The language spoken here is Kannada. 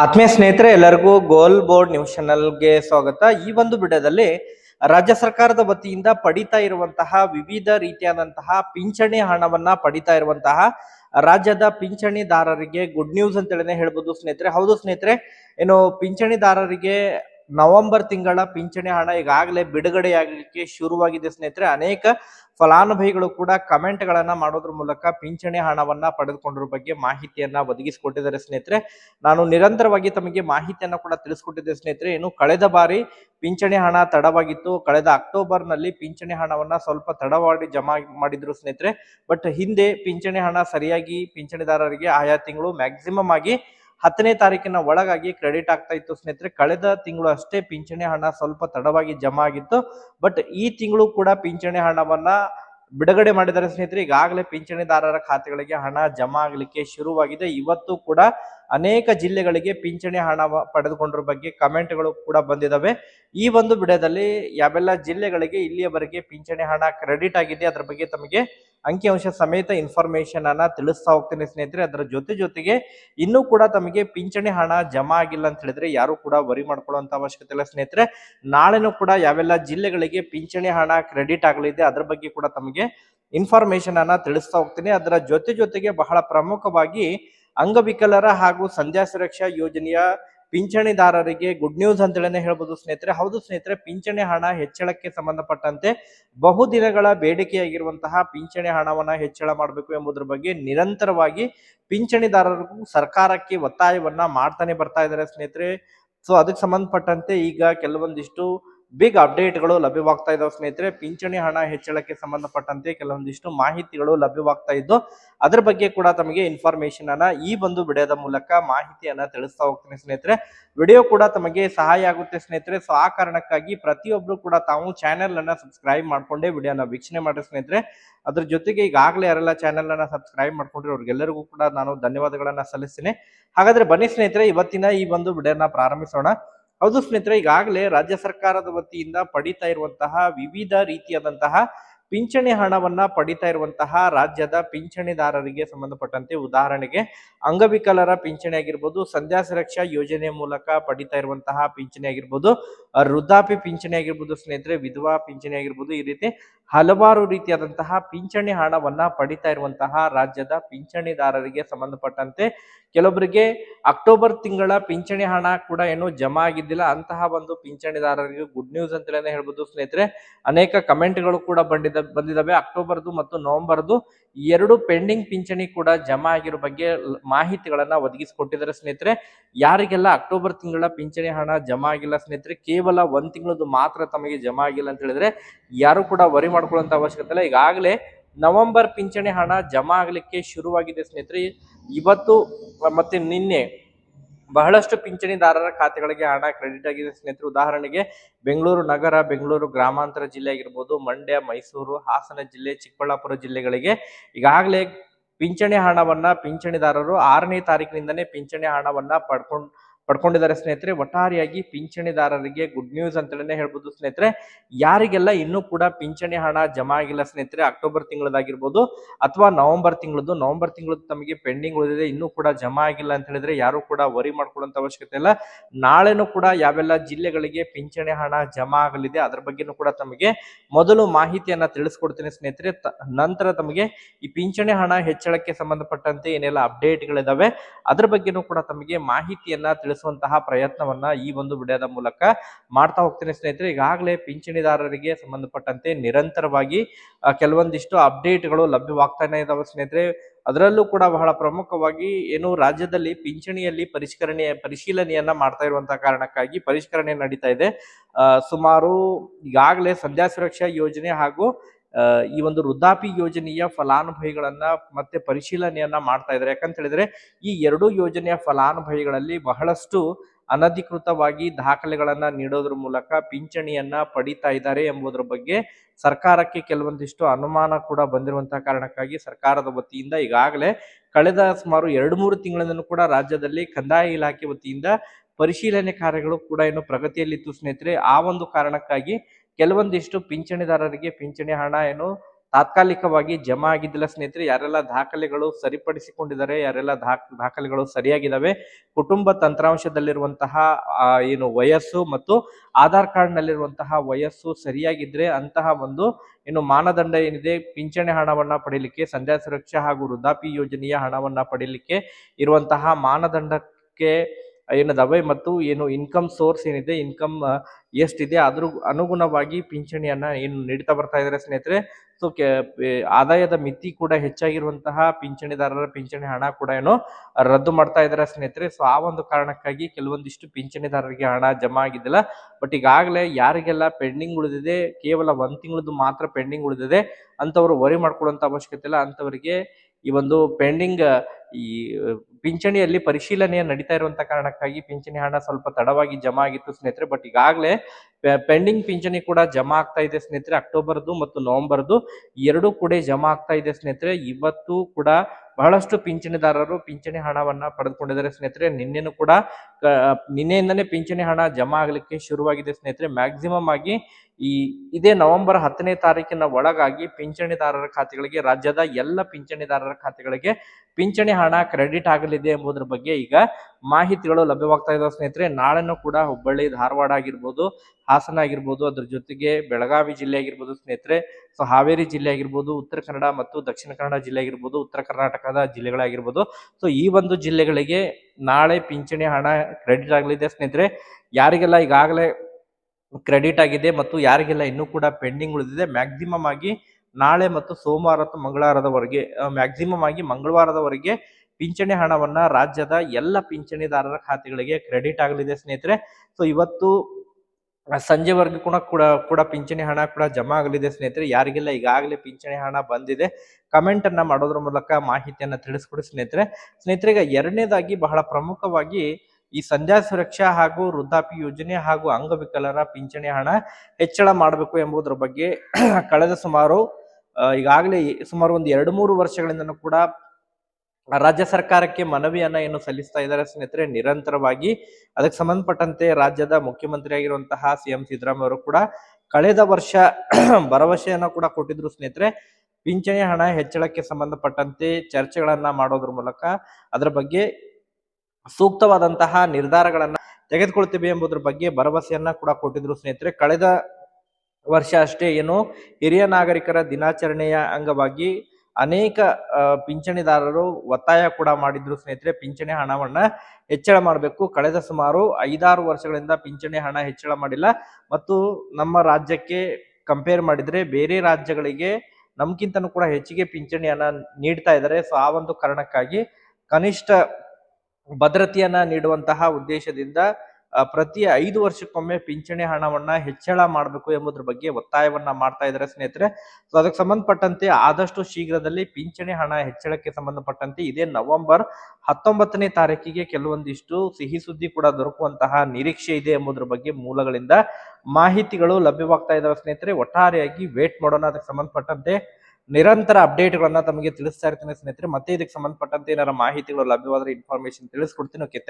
ಆತ್ಮೀಯ ಸ್ನೇಹಿತರೆ, ಎಲ್ಲರಿಗೂ ಗೋಲ್ ಬೋರ್ಡ್ ನ್ಯೂಸ್ ಚಾನಲ್ಗೆ ಸ್ವಾಗತ. ಈ ಒಂದು ಬಿಡದಲ್ಲಿ ರಾಜ್ಯ ಸರ್ಕಾರದ ವತಿಯಿಂದ ಪಡಿತಾ ಇರುವಂತಹ ವಿವಿಧ ರೀತಿಯಾದಂತಹ ಪಿಂಚಣಿ ಹಣವನ್ನ ಪಡಿತಾ ಇರುವಂತಹ ರಾಜ್ಯದ ಪಿಂಚಣಿದಾರರಿಗೆ ಗುಡ್ ನ್ಯೂಸ್ ಅಂತೇಳಿನೇ ಹೇಳ್ಬೋದು ಸ್ನೇಹಿತರೆ. ಹೌದು ಸ್ನೇಹಿತರೆ, ಏನು ಪಿಂಚಣಿದಾರರಿಗೆ ನವೆಂಬರ್ ತಿಂಗಳ ಪಿಂಚಣಿ ಹಣ ಈಗಾಗಲೇ ಬಿಡುಗಡೆಯಾಗಲಿಕ್ಕೆ ಶುರುವಾಗಿದೆ ಸ್ನೇಹಿತರೆ. ಅನೇಕ ಫಲಾನುಭವಿಗಳು ಕೂಡ ಕಮೆಂಟ್ ಗಳನ್ನ ಮಾಡೋದ್ರ ಮೂಲಕ ಪಿಂಚಣಿ ಹಣವನ್ನ ಪಡೆದುಕೊಂಡಿರೋ ಬಗ್ಗೆ ಮಾಹಿತಿಯನ್ನ ಒದಗಿಸಿಕೊಟ್ಟಿದ್ದಾರೆ ಸ್ನೇಹಿತರೆ. ನಾನು ನಿರಂತರವಾಗಿ ತಮಗೆ ಮಾಹಿತಿಯನ್ನ ಕೂಡ ತಿಳಿಸ್ಕೊಟ್ಟಿದ್ದೆ ಸ್ನೇಹಿತರೆ. ಏನು ಕಳೆದ ಬಾರಿ ಪಿಂಚಣಿ ಹಣ ತಡವಾಗಿತ್ತು. ಕಳೆದ ಅಕ್ಟೋಬರ್ನಲ್ಲಿ ಪಿಂಚಣಿ ಹಣವನ್ನ ಸ್ವಲ್ಪ ತಡವಾಗಿ ಜಮಾ ಮಾಡಿದ್ರು ಸ್ನೇಹಿತರೆ. ಬಟ್ ಹಿಂದೆ ಪಿಂಚಣಿ ಹಣ ಸರಿಯಾಗಿ ಪಿಂಚಣಿದಾರರಿಗೆ ಆಯಾ ತಿಂಗಳು ಮ್ಯಾಕ್ಸಿಮಮ್ ಆಗಿ ಹತ್ತನೇ ತಾರೀಕಿನ ಒಳಗಾಗಿ ಕ್ರೆಡಿಟ್ ಆಗ್ತಾ ಇತ್ತು ಸ್ನೇಹಿತರೆ. ಕಳೆದ ತಿಂಗಳು ಅಷ್ಟೇ ಪಿಂಚಣಿ ಹಣ ಸ್ವಲ್ಪ ತಡವಾಗಿ ಜಮಾ ಆಗಿತ್ತು. ಬಟ್ ಈ ತಿಂಗಳು ಕೂಡ ಪಿಂಚಣಿ ಹಣವನ್ನ ಬಿಡುಗಡೆ ಮಾಡಿದ್ದಾರೆ ಸ್ನೇಹಿತರೆ. ಈಗಾಗಲೇ ಪಿಂಚಣಿದಾರರ ಖಾತೆಗಳಿಗೆ ಹಣ ಜಮಾ ಆಗಲಿಕ್ಕೆ ಶುರುವಾಗಿದೆ. ಇವತ್ತು ಕೂಡ ಅನೇಕ ಜಿಲ್ಲೆಗಳಿಗೆ ಪಿಂಚಣಿ ಹಣ ಪಡೆದುಕೊಂಡ್ರ ಬಗ್ಗೆ ಕಮೆಂಟ್ಗಳು ಕೂಡ ಬಂದಿದ್ದಾವೆ ಈ ಒಂದು ವಿಡಿಯೋದಲ್ಲಿ ಯಾವೆಲ್ಲ ಜಿಲ್ಲೆಗಳಿಗೆ ಇಲ್ಲಿಯವರೆಗೆ ಪಿಂಚಣಿ ಹಣ ಕ್ರೆಡಿಟ್ ಆಗಿದೆ, ಅದರ ಬಗ್ಗೆ ತಮಗೆ ಅಂಕಿಅಂಶ ಸಮೇತ ಇನ್ಫಾರ್ಮೇಶನ್ ಅನ್ನ ತಿಳಿಸ್ತಾ ಹೋಗ್ತೀನಿ ಸ್ನೇಹಿತರೆ. ಅದರ ಜೊತೆ ಜೊತೆಗೆ ಇನ್ನೂ ಕೂಡ ತಮಗೆ ಪಿಂಚಣಿ ಹಣ ಜಮಾ ಆಗಿಲ್ಲ ಅಂತ ಹೇಳಿದ್ರೆ ಯಾರು ಕೂಡ ವರಿ ಮಾಡ್ಕೊಳ್ಳುವಂತ ಅವಶ್ಯಕತೆ ಇಲ್ಲ ಸ್ನೇಹಿತರೆ. ನಾಳೆನೂ ಕೂಡ ಯಾವೆಲ್ಲ ಜಿಲ್ಲೆಗಳಿಗೆ ಪಿಂಚಣಿ ಹಣ ಕ್ರೆಡಿಟ್ ಆಗಲಿದೆ, ಅದರ ಬಗ್ಗೆ ಕೂಡ ತಮಗೆ ಇನ್ಫಾರ್ಮೇಶನ್ ಅನ್ನ ತಿಳಿಸ್ತಾ ಹೋಗ್ತೀನಿ. ಅದರ ಜೊತೆ ಜೊತೆಗೆ ಬಹಳ ಪ್ರಮುಖವಾಗಿ ಅಂಗವಿಕಲರ ಹಾಗೂ ಸಂಧ್ಯಾ ಸುರಕ್ಷಾ ಯೋಜನೆಯ ಪಿಂಚಣಿದಾರರಿಗೆ ಗುಡ್ ನ್ಯೂಸ್ ಅಂತೇಳಿ ಹೇಳ್ಬೋದು ಸ್ನೇಹಿತರೆ. ಹೌದು ಸ್ನೇಹಿತರೆ, ಪಿಂಚಣಿ ಹಣ ಹೆಚ್ಚಳಕ್ಕೆ ಸಂಬಂಧಪಟ್ಟಂತೆ ಬಹುದಿನಗಳ ಬೇಡಿಕೆಯಾಗಿರುವಂತಹ ಪಿಂಚಣಿ ಹಣವನ್ನು ಹೆಚ್ಚಳ ಮಾಡಬೇಕು ಎಂಬುದರ ಬಗ್ಗೆ ನಿರಂತರವಾಗಿ ಪಿಂಚಣಿದಾರರಿಗೂ ಸರ್ಕಾರಕ್ಕೆ ಒತ್ತಾಯವನ್ನ ಮಾಡ್ತಾನೆ ಬರ್ತಾ ಇದ್ದಾರೆ ಸ್ನೇಹಿತರೆ. ಸೊ ಅದಕ್ಕೆ ಸಂಬಂಧಪಟ್ಟಂತೆ ಈಗ ಕೆಲವೊಂದಿಷ್ಟು ಬಿಗ್ ಅಪ್ಡೇಟ್ಗಳು ಲಭ್ಯವಾಗ್ತಾ ಇದಾವೆ ಸ್ನೇಹಿತರೆ. ಪಿಂಚಣಿ ಹಣ ಹೆಚ್ಚಳಕ್ಕೆ ಸಂಬಂಧಪಟ್ಟಂತೆ ಕೆಲವೊಂದಿಷ್ಟು ಮಾಹಿತಿಗಳು ಲಭ್ಯವಾಗ್ತಾ ಇದ್ದು, ಅದ್ರ ಬಗ್ಗೆ ಕೂಡ ತಮಗೆ ಇನ್ಫಾರ್ಮೇಶನ್ ಅನ್ನ ಈ ಒಂದು ವಿಡಿಯೋದ ಮೂಲಕ ಮಾಹಿತಿಯನ್ನ ತಿಳಿಸ್ತಾ ಹೋಗ್ತೀನಿ ಸ್ನೇಹಿತರೆ. ವಿಡಿಯೋ ಕೂಡ ತಮಗೆ ಸಹಾಯ ಆಗುತ್ತೆ ಸ್ನೇಹಿತರೆ. ಸೊ ಆ ಕಾರಣಕ್ಕಾಗಿ ಪ್ರತಿಯೊಬ್ರು ಕೂಡ ತಾವು ಚಾನೆಲ್ ಅನ್ನ ಸಬ್ಸ್ಕ್ರೈಬ್ ಮಾಡ್ಕೊಂಡೇ ವಿಡಿಯೋನ ವೀಕ್ಷಣೆ ಮಾಡಿ ಸ್ನೇಹಿತರೆ. ಅದ್ರ ಜೊತೆಗೆ ಈಗಾಗಲೇ ಯಾರೆಲ್ಲ ಚಾನೆಲ್ ಅನ್ನ ಸಬ್ಸ್ಕ್ರೈಬ್ ಮಾಡ್ಕೊಂಡ್ರೆ ಅವ್ರಿಗೆಲ್ಲರಿಗೂ ಕೂಡ ನಾನು ಧನ್ಯವಾದಗಳನ್ನ ಸಲ್ಲಿಸ್ತೀನಿ. ಹಾಗಾದ್ರೆ ಬನ್ನಿ ಸ್ನೇಹಿತರೆ, ಇವತ್ತಿನ ಈ ಒಂದು ವಿಡಿಯೋನ ಪ್ರಾರಂಭಿಸೋಣ. ಹೌದು ಸ್ನೇಹಿತರೆ ಈಗಾಗಲೇ ರಾಜ್ಯ ಸರ್ಕಾರದ ವತಿಯಿಂದ ಪಡಿತಾ ಇರುವಂತಹ ವಿವಿಧ ರೀತಿಯಾದಂತಹ ಪಿಂಚಣಿ ಹಣವನ್ನ ಪಡಿತಾ ಇರುವಂತಹ ರಾಜ್ಯದ ಪಿಂಚಣಿದಾರರಿಗೆ ಸಂಬಂಧಪಟ್ಟಂತೆ ಉದಾಹರಣೆಗೆ ಅಂಗವಿಕಲರ ಪಿಂಚಣಿ ಆಗಿರ್ಬೋದು, ಸಂಧ್ಯಾ ಸುರಕ್ಷಾ ಯೋಜನೆ ಮೂಲಕ ಪಡಿತಾ ಇರುವಂತಹ ಪಿಂಚಣಿ ಆಗಿರ್ಬೋದು ವೃದ್ಧಾಪಿ ಪಿಂಚಣಿ ಆಗಿರ್ಬೋದು ಸ್ನೇಹಿತರೆ, ವಿಧವಾ ಪಿಂಚಣಿ ಆಗಿರ್ಬೋದು ಈ ರೀತಿ ಹಲವಾರು ರೀತಿಯಾದಂತಹ ಪಿಂಚಣಿ ಹಣವನ್ನ ಪಡಿತಾ ಇರುವಂತಹ ರಾಜ್ಯದ ಪಿಂಚಣಿದಾರರಿಗೆ ಸಂಬಂಧಪಟ್ಟಂತೆ ಕೆಲವೊಬ್ಬರಿಗೆ ಅಕ್ಟೋಬರ್ ತಿಂಗಳ ಪಿಂಚಣಿ ಹಣ ಕೂಡ ಏನು ಜಮಾ ಆಗಿದ್ದಿಲ್ಲ. ಅಂತಹ ಒಂದು ಪಿಂಚಣಿದಾರರಿಗೆ ಗುಡ್ ನ್ಯೂಸ್ ಅಂತಲೇ ಹೇಳ್ಬೋದು ಸ್ನೇಹಿತರೆ. ಅನೇಕ ಕಮೆಂಟ್ಗಳು ಕೂಡ ಬಂದಿದ. ಬಂದಿದ್ದಾವೆ ಅಕ್ಟೋಬರ್ದು ಮತ್ತು ನವೆಂಬರ್ದು ಎರಡು ಪೆಂಡಿಂಗ್ ಪಿಂಚಣಿ ಕೂಡ ಜಮಾ ಆಗಿರೋ ಬಗ್ಗೆ ಮಾಹಿತಿಗಳನ್ನ ಒದಗಿಸಿಕೊಟ್ಟಿದ್ದಾರೆ ಸ್ನೇಹಿತರೆ. ಯಾರಿಗೆಲ್ಲ ಅಕ್ಟೋಬರ್ ತಿಂಗಳ ಪಿಂಚಣಿ ಹಣ ಜಮಾ ಆಗಿಲ್ಲ ಸ್ನೇಹಿತರೆ, ಕೇವಲ ಒಂದ್ ತಿಂಗಳದ್ದು ಮಾತ್ರ ತಮಗೆ ಜಮಾ ಆಗಿಲ್ಲ ಅಂತ ಹೇಳಿದ್ರೆ ಯಾರು ಕೂಡ ವರಿ ಮಾಡ್ಕೊಳ್ಳುವಂತ ಅವಶ್ಯಕತೆ ಇಲ್ಲ. ಈಗಾಗಲೇ ನವೆಂಬರ್ ಪಿಂಚಣಿ ಹಣ ಜಮಾ ಆಗಲಿಕ್ಕೆ ಶುರುವಾಗಿದೆ ಸ್ನೇಹಿತರೆ. ಇವತ್ತು ಮತ್ತೆ ನಿನ್ನೆ ಬಹಳಷ್ಟು ಪಿಂಚಣಿದಾರರ ಖಾತೆಗಳಿಗೆ ಹಣ ಕ್ರೆಡಿಟ್ ಆಗಿದೆ. ಸ್ನೇಹಿತರು, ಉದಾಹರಣೆಗೆ ಬೆಂಗಳೂರು ನಗರ, ಬೆಂಗಳೂರು ಗ್ರಾಮಾಂತರ ಜಿಲ್ಲೆ ಆಗಿರ್ಬೋದು, ಮಂಡ್ಯ, ಮೈಸೂರು, ಹಾಸನ ಜಿಲ್ಲೆ, ಚಿಕ್ಕಬಳ್ಳಾಪುರ ಜಿಲ್ಲೆಗಳಿಗೆ ಈಗಾಗಲೇ ಪಿಂಚಣಿ ಹಣವನ್ನ ಪಿಂಚಣಿದಾರರು ಆರನೇ ತಾರೀಕಿನಿಂದನೇ ಪಿಂಚಣಿ ಹಣವನ್ನ ಪಡ್ಕೊಂಡ್ ಪಡ್ಕೊಂಡಿದ್ದಾರೆ ಸ್ನೇಹಿತರೆ. ಒಟ್ಟಾರೆಯಾಗಿ ಪಿಂಚಣಿದಾರರಿಗೆ ಗುಡ್ ನ್ಯೂಸ್ ಅಂತಲೇ ಹೇಳ್ಬೋದು ಸ್ನೇಹಿತರೆ. ಯಾರಿಗೆಲ್ಲ ಇನ್ನೂ ಕೂಡ ಪಿಂಚಣಿ ಹಣ ಜಮಾ ಆಗಿಲ್ಲ ಸ್ನೇಹಿತರೆ, ಅಕ್ಟೋಬರ್ ತಿಂಗಳದಾಗಿರ್ಬೋದು ಅಥವಾ ನವೆಂಬರ್ ತಿಂಗಳದ್ದು ನವೆಂಬರ್ ತಿಂಗಳದ್ದು ತಮಗೆ ಪೆಂಡಿಂಗ್ ಉಳಿದಿದೆ, ಇನ್ನೂ ಕೂಡ ಜಮಾ ಆಗಿಲ್ಲ ಅಂತ ಹೇಳಿದ್ರೆ ಯಾರು ಕೂಡ ವರಿ ಮಾಡ್ಕೊಳ್ಳುವಂತ ಅವಶ್ಯಕತೆ ಇಲ್ಲ. ನಾಳೆನೂ ಕೂಡ ಯಾವೆಲ್ಲ ಜಿಲ್ಲೆಗಳಿಗೆ ಪಿಂಚಣಿ ಹಣ ಜಮಾ ಆಗಲಿದೆ, ಅದ್ರ ಬಗ್ಗೆನೂ ಕೂಡ ತಮಗೆ ಮೊದಲು ಮಾಹಿತಿಯನ್ನ ತಿಳಿಸ್ಕೊಡ್ತೀನಿ ಸ್ನೇಹಿತರೆ. ನಂತರ ತಮಗೆ ಈ ಪಿಂಚಣಿ ಹಣ ಹೆಚ್ಚಳಕ್ಕೆ ಸಂಬಂಧಪಟ್ಟಂತೆ ಏನೆಲ್ಲ ಅಪ್ಡೇಟ್ಗಳಿದಾವೆ ಅದ್ರ ಬಗ್ಗೆನೂ ಕೂಡ ತಮಗೆ ಮಾಹಿತಿಯನ್ನ ತಿಳಿಸುವಂತಹ ಪ್ರಯತ್ನವನ್ನ ಈ ಒಂದು ವಿಡಿಯೋದ ಮೂಲಕ ಮಾಡ್ತಾ ಹೋಗ್ತೇನೆ ಸ್ನೇಹಿತರೆ. ಈಗಾಗಲೇ ಪಿಂಚಣಿದಾರರಿಗೆ ಸಂಬಂಧಪಟ್ಟಂತೆ ನಿರಂತರವಾಗಿ ಕೆಲವೊಂದಿಷ್ಟು ಅಪ್ಡೇಟ್ಗಳು ಲಭ್ಯವಾಗ್ತಾನೆ ಇದಾವೆ ಸ್ನೇಹಿತರೆ. ಅದರಲ್ಲೂ ಕೂಡ ಬಹಳ ಪ್ರಮುಖವಾಗಿ ಏನು ರಾಜ್ಯದಲ್ಲಿ ಪಿಂಚಣಿಯಲ್ಲಿ ಪರಿಷ್ಕರಣೆ, ಪರಿಶೀಲನೆಯನ್ನ ಮಾಡ್ತಾ ಇರುವಂತಹ ಕಾರಣಕ್ಕಾಗಿ ಪರಿಷ್ಕರಣೆ ನಡೀತಾ ಇದೆ. ಸುಮಾರು ಈಗಾಗಲೇ ಸಂಧ್ಯಾ ಸುರಕ್ಷಾ ಯೋಜನೆ ಹಾಗೂ ಈ ಒಂದು ವೃದ್ಧಾಪಿ ಯೋಜನೆಯ ಫಲಾನುಭವಿಗಳನ್ನ ಮತ್ತೆ ಪರಿಶೀಲನೆಯನ್ನ ಮಾಡ್ತಾ ಇದ್ದಾರೆ. ಯಾಕಂತ ಹೇಳಿದ್ರೆ, ಈ ಎರಡೂ ಯೋಜನೆಯ ಫಲಾನುಭವಿಗಳಲ್ಲಿ ಬಹಳಷ್ಟು ಅನಧಿಕೃತವಾಗಿ ದಾಖಲೆಗಳನ್ನ ನೀಡೋದ್ರ ಮೂಲಕ ಪಿಂಚಣಿಯನ್ನ ಪಡಿತಾ ಇದ್ದಾರೆ ಎಂಬುದರ ಬಗ್ಗೆ ಸರ್ಕಾರಕ್ಕೆ ಕೆಲವೊಂದಿಷ್ಟು ಅನುಮಾನ ಕೂಡ ಬಂದಿರುವಂತಹ ಕಾರಣಕ್ಕಾಗಿ ಸರ್ಕಾರದ ವತಿಯಿಂದ ಈಗಾಗಲೇ ಕಳೆದ ಸುಮಾರು ಎರಡು ಮೂರು ತಿಂಗಳಿಂದಲೂ ಕೂಡ ರಾಜ್ಯದಲ್ಲಿ ಕಂದಾಯ ಇಲಾಖೆ ವತಿಯಿಂದ ಪರಿಶೀಲನೆ ಕಾರ್ಯಗಳು ಕೂಡ ಏನು ಪ್ರಗತಿಯಲ್ಲಿತ್ತು. ಸ್ನೇಹಿತರೆ, ಆ ಒಂದು ಕಾರಣಕ್ಕಾಗಿ ಕೆಲವೊಂದಿಷ್ಟು ಪಿಂಚಣಿದಾರರಿಗೆ ಪಿಂಚಣಿ ಹಣ ಏನು ತಾತ್ಕಾಲಿಕವಾಗಿ ಜಮಾ ಆಗಿದ್ದಿಲ್ಲ ಸ್ನೇಹಿತರೆ, ಯಾರೆಲ್ಲ ದಾಖಲೆಗಳು ಸರಿಪಡಿಸಿಕೊಂಡಿದ್ದಾರೆ, ಯಾರೆಲ್ಲ ದಾಖ, ದಾಖಲೆಗಳು ಸರಿಯಾಗಿದ್ದಾವೆ, ಕುಟುಂಬ ತಂತ್ರಾಂಶದಲ್ಲಿರುವಂತಹ ಏನು ವಯಸ್ಸು ಮತ್ತು ಆಧಾರ್ ಕಾರ್ಡ್ ನಲ್ಲಿರುವಂತಹ ವಯಸ್ಸು ಸರಿಯಾಗಿದ್ರೆ ಅಂತಹ ಒಂದು ಏನು ಮಾನದಂಡ ಏನಿದೆ, ಪಿಂಚಣಿ ಹಣವನ್ನ ಪಡೆಯಲಿಕ್ಕೆ ಸಂಧ್ಯಾ ಸುರಕ್ಷಾ ಹಾಗೂ ವೃದ್ಧಾಪಿ ಯೋಜನೆಯ ಹಣವನ್ನ ಪಡೆಯಲಿಕ್ಕೆ ಇರುವಂತಹ ಮಾನದಂಡಕ್ಕೆ ಏನದಾವೆ ಮತ್ತು ಏನು ಇನ್ಕಮ್ ಸೋರ್ಸ್ ಏನಿದೆ ಇನ್ಕಮ್ ಎಷ್ಟಿದೆ ಅದ್ರ ಅನುಗುಣವಾಗಿ ಪಿಂಚಣಿಯನ್ನ ಏನು ನೀಡ್ತಾ ಬರ್ತಾ ಇದ್ದಾರೆ ಸ್ನೇಹಿತರೆ. ಸೊ ಆದಾಯದ ಮಿತಿ ಕೂಡ ಹೆಚ್ಚಾಗಿರುವಂತಹ ಪಿಂಚಣಿದಾರರ ಪಿಂಚಣಿ ಹಣ ಕೂಡ ಏನು ರದ್ದು ಮಾಡ್ತಾ ಇದ್ದಾರೆ ಸ್ನೇಹಿತರೆ. ಸೊ ಆ ಒಂದು ಕಾರಣಕ್ಕಾಗಿ ಕೆಲವೊಂದಿಷ್ಟು ಪಿಂಚಣಿದಾರರಿಗೆ ಹಣ ಜಮಾ ಆಗಿದ್ದಿಲ್ಲ. ಬಟ್ ಈಗಾಗಲೇ ಯಾರಿಗೆಲ್ಲ ಪೆಂಡಿಂಗ್ ಉಳಿದಿದೆ, ಕೇವಲ ಒಂದ್ ತಿಂಗಳದ್ದು ಮಾತ್ರ ಪೆಂಡಿಂಗ್ ಉಳಿದಿದೆ ಅಂತವರು ವರಿ ಮಾಡ್ಕೊಳ್ಳುವಂತ ಅವಶ್ಯಕತೆ ಇಲ್ಲ. ಅಂತವರಿಗೆ ಈ ಒಂದು ಪೆಂಡಿಂಗ್ ಈ ಪಿಂಚಣಿಯಲ್ಲಿ ಪರಿಶೀಲನೆ ನಡೀತಾ ಇರುವಂತ ಕಾರಣಕ್ಕಾಗಿ ಪಿಂಚಣಿ ಹಣ ಸ್ವಲ್ಪ ತಡವಾಗಿ ಜಮಾ ಆಗಿತ್ತು ಸ್ನೇಹಿತರೆ. ಬಟ್ ಈಗಾಗಲೇ ಪೆಂಡಿಂಗ್ ಪಿಂಚಣಿ ಕೂಡ ಜಮಾ ಆಗ್ತಾ ಇದೆ ಸ್ನೇಹಿತರೆ. ಅಕ್ಟೋಬರ್ದು ಮತ್ತು ನವೆಂಬರ್ದು ಎರಡೂ ಕೂಡ ಜಮಾ ಆಗ್ತಾ ಇದೆ ಸ್ನೇಹಿತರೆ. ಇವತ್ತು ಕೂಡ ಬಹಳಷ್ಟು ಪಿಂಚಣಿದಾರರು ಪಿಂಚಣಿ ಹಣವನ್ನ ಪಡೆದುಕೊಂಡಿದ್ದಾರೆ ಸ್ನೇಹಿತರೆ. ನಿನ್ನೆನೂ ಕೂಡ ನಿನ್ನೆಯಿಂದನೇ ಪಿಂಚಣಿ ಹಣ ಜಮಾ ಆಗಲಿಕ್ಕೆ ಶುರುವಾಗಿದೆ ಸ್ನೇಹಿತರೆ. ಮ್ಯಾಕ್ಸಿಮಮ್ ಆಗಿ ಈ, ಇದೇ ನವೆಂಬರ್ ಹತ್ತನೇ ತಾರೀಕಿನ ಒಳಗಾಗಿ ಪಿಂಚಣಿದಾರರ ಖಾತೆಗಳಿಗೆ, ರಾಜ್ಯದ ಎಲ್ಲ ಪಿಂಚಣಿದಾರರ ಖಾತೆಗಳಿಗೆ ಪಿಂಚಣಿ ಹಣ ಕ್ರೆಡಿಟ್ ಆಗಲಿದೆ ಎಂಬುದರ ಬಗ್ಗೆ ಈಗ ಮಾಹಿತಿಗಳು ಲಭ್ಯವಾಗ್ತಾ ಇದಾವೆ ಸ್ನೇಹಿತರೆ. ನಾಳೆನೂ ಕೂಡ ಹುಬ್ಬಳ್ಳಿ, ಧಾರವಾಡ ಆಗಿರ್ಬೋದು, ಹಾಸನ ಆಗಿರ್ಬೋದು, ಅದ್ರ ಜೊತೆಗೆ ಬೆಳಗಾವಿ ಜಿಲ್ಲೆ ಆಗಿರ್ಬೋದು ಸ್ನೇಹಿತರೆ. ಸೊ ಹಾವೇರಿ ಜಿಲ್ಲೆ ಆಗಿರ್ಬೋದು, ಉತ್ತರ ಕನ್ನಡ ಮತ್ತು ದಕ್ಷಿಣ ಕನ್ನಡ ಜಿಲ್ಲೆ ಆಗಿರ್ಬೋದು, ಉತ್ತರ ಕರ್ನಾಟಕದ ಜಿಲ್ಲೆಗಳಾಗಿರ್ಬೋದು. ಸೊ ಈ ಒಂದು ಜಿಲ್ಲೆಗಳಿಗೆ ನಾಳೆ ಪಿಂಚಣಿ ಹಣ ಕ್ರೆಡಿಟ್ ಆಗಲಿದೆ ಸ್ನೇಹಿತರೆ. ಯಾರಿಗೆಲ್ಲ ಈಗಾಗಲೇ ಕ್ರೆಡಿಟ್ ಆಗಿದೆ ಮತ್ತು ಯಾರಿಗೆಲ್ಲ ಇನ್ನೂ ಕೂಡ ಪೆಂಡಿಂಗ್ ಉಳಿದಿದೆ ಮ್ಯಾಕ್ಸಿಮಮ್ ಆಗಿ ನಾಳೆ ಮತ್ತು ಸೋಮವಾರ ಅಥವಾ ಮಂಗಳವಾರದವರೆಗೆ ಮ್ಯಾಕ್ಸಿಮಮ್ ಆಗಿ ಮಂಗಳವಾರದವರೆಗೆ ಪಿಂಚಣಿ ಹಣವನ್ನ ರಾಜ್ಯದ ಎಲ್ಲ ಪಿಂಚಣಿದಾರರ ಖಾತೆಗಳಿಗೆ ಕ್ರೆಡಿಟ್ ಆಗಲಿದೆ ಸ್ನೇಹಿತರೆ. ಸೊ ಇವತ್ತು ಸಂಜೆವರೆಗೂ ಕೂಡ ಕೂಡ ಕೂಡ ಪಿಂಚಣಿ ಹಣ ಕೂಡ ಜಮಾ ಆಗಲಿದೆ ಸ್ನೇಹಿತರೆ. ಯಾರಿಗೆಲ್ಲ ಈಗಾಗಲೇ ಪಿಂಚಣಿ ಹಣ ಬಂದಿದೆ ಕಮೆಂಟ್ ಅನ್ನ ಮಾಡೋದ್ರ ಮೂಲಕ ಮಾಹಿತಿಯನ್ನ ತಿಳಿಸ್ಕೊಡಿ ಸ್ನೇಹಿತರೆ. ಸ್ನೇಹಿತರೆ, ಈಗ ಎರಡನೇದಾಗಿ ಬಹಳ ಪ್ರಮುಖವಾಗಿ ಈ ಸಂಧ್ಯಾ ಸುರಕ್ಷಾ ಹಾಗೂ ವೃದ್ಧಾಪಿ ಯೋಜನೆ ಹಾಗೂ ಅಂಗವಿಕಲರ ಪಿಂಚಣಿ ಹಣ ಹೆಚ್ಚಳ ಮಾಡಬೇಕು ಎಂಬುದರ ಬಗ್ಗೆ ಕಳೆದ ಸುಮಾರು ಈಗಾಗಲೇ ಸುಮಾರು ಒಂದು ಎರಡು ಮೂರು ವರ್ಷಗಳಿಂದನೂ ಕೂಡ ರಾಜ್ಯ ಸರ್ಕಾರಕ್ಕೆ ಮನವಿಯನ್ನ ಏನು ಸಲ್ಲಿಸ್ತಾ ಇದ್ದಾರೆ. ಸ್ನೇಹಿತರೆ, ನಿರಂತರವಾಗಿ ಅದಕ್ಕೆ ಸಂಬಂಧಪಟ್ಟಂತೆ ರಾಜ್ಯದ ಮುಖ್ಯಮಂತ್ರಿ ಆಗಿರುವಂತಹ ಸಿ ಎಂ ಸಿದ್ದರಾಮಯ್ಯ ಅವರು ಕೂಡ ಕಳೆದ ವರ್ಷ ಭರವಸೆಯನ್ನ ಕೂಡ ಕೊಟ್ಟಿದ್ರು. ಸ್ನೇಹಿತರೆ, ಪಿಂಚಣಿ ಹಣ ಹೆಚ್ಚಳಕ್ಕೆ ಸಂಬಂಧಪಟ್ಟಂತೆ ಚರ್ಚೆಗಳನ್ನ ಮಾಡೋದ್ರ ಮೂಲಕ ಅದರ ಬಗ್ಗೆ ಸೂಕ್ತವಾದಂತಹ ನಿರ್ಧಾರಗಳನ್ನ ತೆಗೆದುಕೊಳ್ತೀವಿ ಎಂಬುದ್ರ ಬಗ್ಗೆ ಭರವಸೆಯನ್ನ ಕೂಡ ಕೊಟ್ಟಿದ್ರು ಸ್ನೇಹಿತರೆ. ಕಳೆದ ವರ್ಷ ಅಷ್ಟೇ ಏನು ಹಿರಿಯ ನಾಗರಿಕರ ದಿನಾಚರಣೆಯ ಅಂಗವಾಗಿ ಅನೇಕ ಪಿಂಚಣಿದಾರರು ಒತ್ತಾಯ ಕೂಡ ಮಾಡಿದ್ರು ಸ್ನೇಹಿತರೆ. ಪಿಂಚಣಿ ಹಣವನ್ನ ಹೆಚ್ಚಳ ಮಾಡಬೇಕು. ಕಳೆದ ಸುಮಾರು ಐದಾರು ವರ್ಷಗಳಿಂದ ಪಿಂಚಣಿ ಹಣ ಹೆಚ್ಚಳ ಮಾಡಿಲ್ಲ. ಮತ್ತು ನಮ್ಮ ರಾಜ್ಯಕ್ಕೆ ಕಂಪೇರ್ ಮಾಡಿದ್ರೆ ಬೇರೆ ರಾಜ್ಯಗಳಿಗೆ ನಮ್ಗಿಂತನೂ ಕೂಡ ಹೆಚ್ಚಿಗೆ ಪಿಂಚಣಿಯನ್ನ ನೀಡ್ತಾ ಇದ್ದಾರೆ. ಸೊ, ಆ ಒಂದು ಕಾರಣಕ್ಕಾಗಿ ಕನಿಷ್ಠ ಭದ್ರತೆಯನ್ನ ನೀಡುವಂತಹ ಉದ್ದೇಶದಿಂದ ಪ್ರತಿ ಐದು ವರ್ಷಕ್ಕೊಮ್ಮೆ ಪಿಂಚಣಿ ಹಣವನ್ನ ಹೆಚ್ಚಳ ಮಾಡಬೇಕು ಎಂಬುದ್ರ ಬಗ್ಗೆ ಒತ್ತಾಯವನ್ನ ಮಾಡ್ತಾ ಇದ್ದಾರೆ ಸ್ನೇಹಿತರೆ. ಸೊ ಅದಕ್ಕೆ ಸಂಬಂಧಪಟ್ಟಂತೆ ಆದಷ್ಟು ಶೀಘ್ರದಲ್ಲಿ ಪಿಂಚಣಿ ಹಣ ಹೆಚ್ಚಳಕ್ಕೆ ಸಂಬಂಧಪಟ್ಟಂತೆ ಇದೇ ನವೆಂಬರ್ ಹತ್ತೊಂಬತ್ತನೇ ತಾರೀಕಿಗೆ ಕೆಲವೊಂದಿಷ್ಟು ಸಿಹಿ ಸುದ್ದಿ ಕೂಡ ದೊರಕುವಂತಹ ನಿರೀಕ್ಷೆ ಇದೆ ಎಂಬುದ್ರ ಬಗ್ಗೆ ಮೂಲಗಳಿಂದ ಮಾಹಿತಿಗಳು ಲಭ್ಯವಾಗ್ತಾ ಇದಾವೆ ಸ್ನೇಹಿತರೆ. ಒಟ್ಟಾರೆಯಾಗಿ ವೇಟ್ ಮಾಡೋಣ. ಅದಕ್ಕೆ ಸಂಬಂಧಪಟ್ಟಂತೆ ನಿರಂತರ ಅಪ್ಡೇಟ್ಗಳನ್ನ ತಮಗೆ ತಿಳಿಸ್ತಾ ಇರ್ತೀನಿ ಸ್ನೇಹಿತರೆ. ಮತ್ತೆ ಇದಕ್ಕೆ ಸಂಬಂಧಪಟ್ಟಂತೆ ಏನಾರ ಮಾಹಿತಿಗಳು ಲಭ್ಯವಾದ್ರೆ ಇನ್ಫಾರ್ಮೇಶನ್ ತಿಳಿಸ್ಕೊಡ್ತೀನಿ. ಓಕೆ